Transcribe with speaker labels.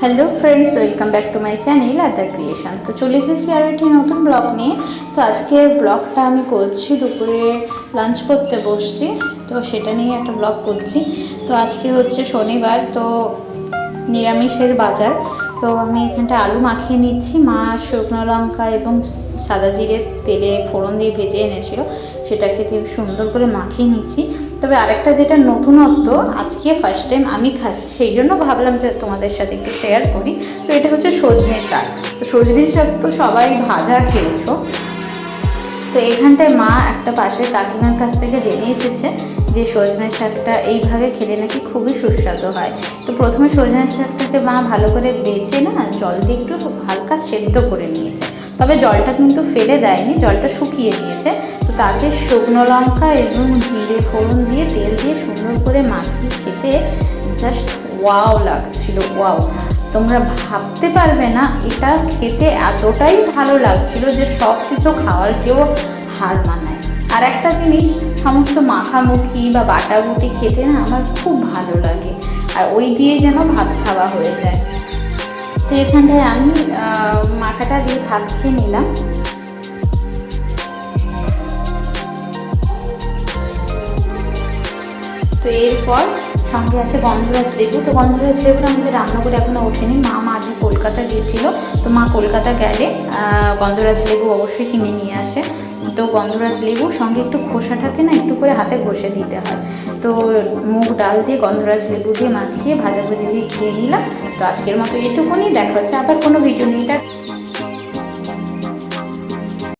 Speaker 1: Hello friends welcome back to my channel other creation তো চলে এসেছি আরও একটি নতুন ব্লগ নিয়ে। তো আজকের ব্লগটা আমি করছি, দুপুরে লাঞ্চ করতে বসছি। তো সেটা নিয়ে একটা ব্লগ করছি। তো আজকে হচ্ছে শনিবার, তো নিরামিষের বাজার। তো আমি এখানটা আলু মাখিয়ে নিচ্ছি। মা শুকনো লঙ্কা এবং সাদা জিরে তেলে ফোড়ন দিয়ে ভেজে এনেছিল। সেটাকে দিয়ে সুন্দর করে মাখিয়ে নিচ্ছি। তবে আরেকটা যেটা নতুনত্ব, আজকে ফার্স্ট টাইম আমি খাচ্ছি, সেই জন্য ভাবলাম যে তোমাদের সাথে একটু শেয়ার করি। তো এটা হচ্ছে সজনে শাক। তো সজনে শাক তো সবাই ভাজা খেয়েছো। তো এখানটায় মা একটা পাশের কাকিমার কাছ থেকে জেনে এসেছে যে সজনে শাকটা এইভাবে খেলে নাকি খুবই সুস্বাদু হয়। তো প্রথমে সজনে শাকটাকে মা ভালো করে বেছে না, জল দিয়ে একটু হালকা সেদ্ধ করে নিয়েছে। তবে জলটা কিন্তু ফেলে দেয়নি, জলটা শুকিয়ে নিয়েছে তো তাতে শুকনো লঙ্কা এবং জিরে ফোড়ন দিয়ে, তেল দিয়ে সুন্দর করে মাখিয়ে খেতে জাস্ট ওয়াও লাগছিল ওয়াও তোমরা ভাবতে পারবে না, এটা খেতে এতটাই ভালো লাগছিল যে সব কিছু খাওয়ার কেউ হার মানায়। আর একটা জিনিস, সমস্ত মাখামুখি বা বাটাবুটি খেতে না আমার খুব ভালো লাগে। আর ওই দিয়ে যেন ভাত খাওয়া হয়ে যায়। তো এখানটায় আমি মাখাটা দিয়ে ভাত খেয়ে নিলাম। তো এরপর সঙ্গে আছে গন্ধরাজ লেবু। তো গন্ধরাজ লেবুটা আমাদের রান্নাঘরে এখনও ওঠেনি। মা মা মাঝে কলকাতা গিয়েছিল। তো মা কলকাতা গেলে গন্ধরাজ লেবু অবশ্যই কিনে নিয়ে আসে। তো গন্ধরাজ লেবু সঙ্গে একটু খোসাটাকে না একটু করে হাতে ঘষে দিতে হয়। তো মুগ ডাল দিয়ে গন্ধরাজ লেবু দিয়ে মাখিয়ে, ভাজাভুজি দিয়ে খেয়ে নিলাম। তো আজকের মতো এটুকুনি। দেখা হচ্ছে আবার কোনো ভিডিও নিয়ে।